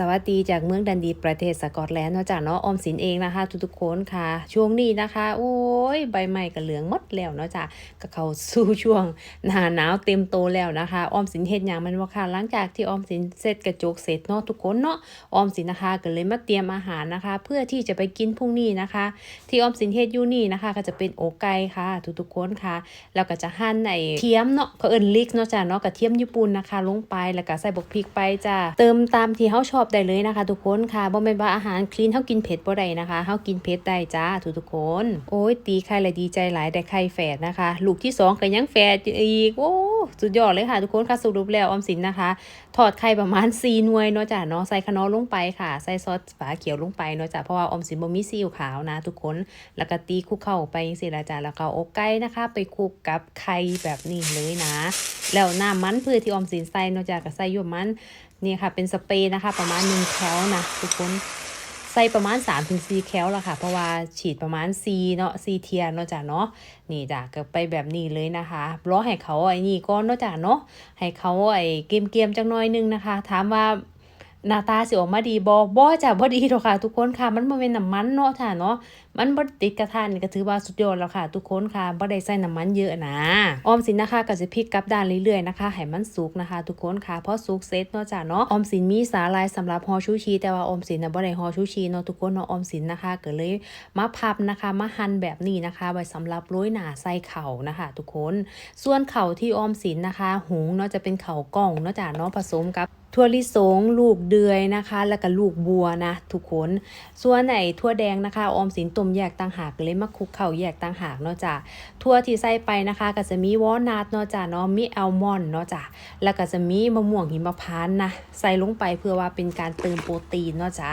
สวัสดีจากเมืองดันดีประเทศสกอตแลนด์เนาะจ้ะเนาะออมสินเองนะคะ ทุกๆคนค่ะ ช่วงนี้นะคะ โอ้ยใบไม้ก็เหลืองหมดแล้วเนาะจ้ะก็เข้าสู่ช่วงหน้าหนาวเต็มโตแล้วนะคะออมสินเฮ็ดหยังมันว่าค่ะหลังจากที่ออมสินเสร็จกระจกเสร็จเนาะทุกคนเนาะออมสินนะคะก็เลยมาเตรียมอาหารนะคะ เพื่อที่จะไปกินพรุ่งนี้นะคะ ที่ออมสินเฮ็ดอยู่นี่นะคะ ก็จะเป็นโอกไก่ค่ะ ทุกๆคนค่ะแล้วก็จะหั่นไอเทียมเนาะเขาเอิ้นลิกเนาะจ้ะเนาะกระเทียมญี่ปุ่นนะคะ ลงไปแล้วก็ใส่บกพริกไปจ้ะเติมตามที่เฮาชอบได้เลยนะคะ ทุกคนค่ะบ่แม่นว่าอาหารคลีนเฮากินเผ็ดบ่ได้นะคะเฮากินเผ็ดได้จ้าทุกๆคน โอ้ยตีไข่และดีใจหลายได้ไข่แฝดนะคะ ลูกที่สองก็ยังแฝดอีกโอ้สุดยอดเลยค่ะทุกคนค่ะสรุปแล้วออมสินนะคะทอดไข่ประมาณ4หน่วยเนาะจ้ะเนาะใส่ขนอลงไปค่ะ ใส่ซอสฝาเขียวลงไปเนาะจ้ะเพราะว่าออมสินบ่มีซีอิ๊วขาวนะ ทุกคนแล้วก็ตีคุกเข้าไปจังซี่ละจ้ะแล้วก็อาอกไก่นะคะ ไปคลุกกับไข่แบบนี้เลยนะ แล้วน้ำมันพืชที่ออมสินใส่เนาะจ้ะก็ใส่อยู่มัน นี่ค่ะเป็นสเปรย์นะคะ ประมาณ1แคลนะทุกคนใส่ประมาณ 3-4แคลละค่ะ เพราะว่าฉีดประมาณ 4 เนาะ4เทียนเนาะจ้ะเนาะนี่จ้ะก็ไปแบบนี้เลยนะคะรอให้เขาไอ้นี่ก่อนเนาะจ้ะเนาะให้เขาไอ้เกมเกมๆจักหน่อยนึงนะคะ ถามว่า หน้าตาสิออกมาดีบ่บ่จ้ะบ่ดีหรอกค่ะ ทุกคนค่ะ มันบ่เป็นน้ำมันเนาะจ้ะเนาะมันบ่ติดกระทะนี่ก็ถือว่าสุดยอดแล้วค่ะ ทุกคนค่ะบ่ได้ใส่น้ำมันเยอะนะออมสินนะคะก็จะพลิกกลับด้านเรื่อยๆนะคะให้มันสุกนะคะ ทุกคนค่ะเพอสุกเสร็จเนาะจ้ะเนาะออมสินมีสาลายสำหรับห่อชูชีแต่ว่าออมสินน่ะบ่ได้ห่อชูชีเนาะทุกคนเนาะออมสินนะคะก็เลยมาพับนะคะมาหั่นแบบนี้นะคะไว้สำหรับโรยหน้าใส่เข่านะคะ ทุกคน ส่วนเข่าที่ออมสินนะคะ หุงเนาะจะเป็นเข่ากล่องเนาะจ้ะเนาะผสมกับ ถั่วลิสง ลูกเดือยนะคะ แล้วก็ลูกบัวนะ ทุกคนส่วนไหนถั่วแดงนะคะ ออมสินต้มแยกต่างหากเลยมาคลุกเข่าแยกต่างหากเนาะจ้ะถั่วที่ใส่ไปนะคะ ก็จะมีวอลนัทเนาะจ้ะเนาะมีอัลมอนด์เนาะจ้ะแล้วก็จะมีมะม่วงหิมพานต์นะใส่ลงไปเพื่อว่าเป็นการเติมโปรตีนเนาะจ้ะ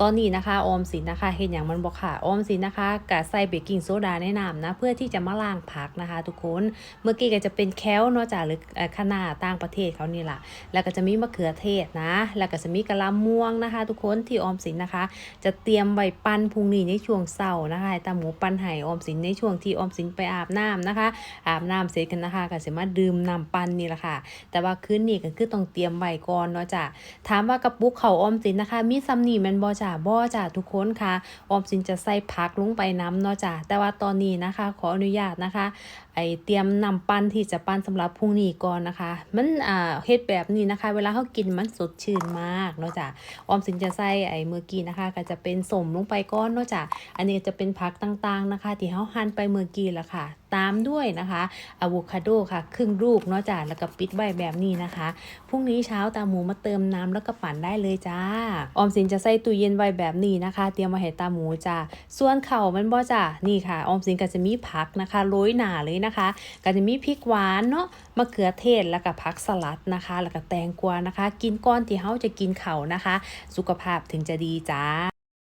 ตอนนี้นะคะออมสินนะคะเห็นอย่างมันบอกค่ะออมสินนะคะกะใส่เบกกิ้งโซดาแนะนำนะเพื่อที่จะมาล้างผักนะคะ ทุกคนเมื่อกี้ก็จะเป็นแคลเนาะจ้ะหรือเอ่อคะน้าต่างประเทศเขานี่แหละแล้วก็จะมีมะเขือเทศนะ แล้วก็จะมีกะล่ำม่วงนะคะ ทุกคนที่ออมสินนะคะ จะเตรียมไว้ปั้นพุงนี้ในช่วงเช้านะคะตาหมูปั้นไห้ออมสินในช่วงที่ออมสินไปอาบน้ำนะคะ อาบน้ำเสร็จกันนะคะก็จะมาดื่มน้ำปั้นนี่แหละค่ะ แต่ว่าคืนนี้ก็คือต้องเตรียมไว้ก่อนเนาะจ้ะถามว่ากระปุกเขาออมสินนะคะ มีซัมนี่มันบ่จ้ะบ่จ้ะทุกคนค่ะ ออมสินจะใส่ผักลงไปน้ำเนาะจ้ะแต่ว่าตอนนี้นะคะ ขออนุญาตนะคะไอเตรียมนำปั้นที่จะปั้นสำหรับพรุ่งนี้ก่อนนะคะ มันอ่าเฮ็ดแบบนี้นะคะ เวลาเขากินมันสดชื่นมากเนาะจ้ะออมสินจะใส่ไอเมื่อกี้นะคะ ก็จะเป็นสมลงไปก้อนเนาะจ้ะอันนี้จะเป็นผักต่างๆนะคะ ที่เขาหั่นไปเมื่อกี้ละค่ะตามด้วยนะคะอะโวคาโดค่ะ ครึ่งลูกเนาะจ้ะแล้วก็ปิดไว้แบบนี้นะคะพรุ่งนี้เช้าตาหมูมาเติมน้ำแล้วก็ปั่นได้เลยจ้า ออมสินจะใส่ตู้เย็นไว้แบบนี้นะคะ เตรียมมาให้ตาหมูจ้าส่วนเข่ามันบ่จ้ะนี่ค่ะ ออมสินก็จะมีผักนะคะโรยหนาเลยนะคะ ก็จะมีพริกหวานเนาะมะเขือเทศแล้วก็ผักสลัดนะคะ แล้วก็แตงกวานะคะ กินก้อนที่เฮาจะกินเข่านะคะ สุขภาพถึงจะดีจ้า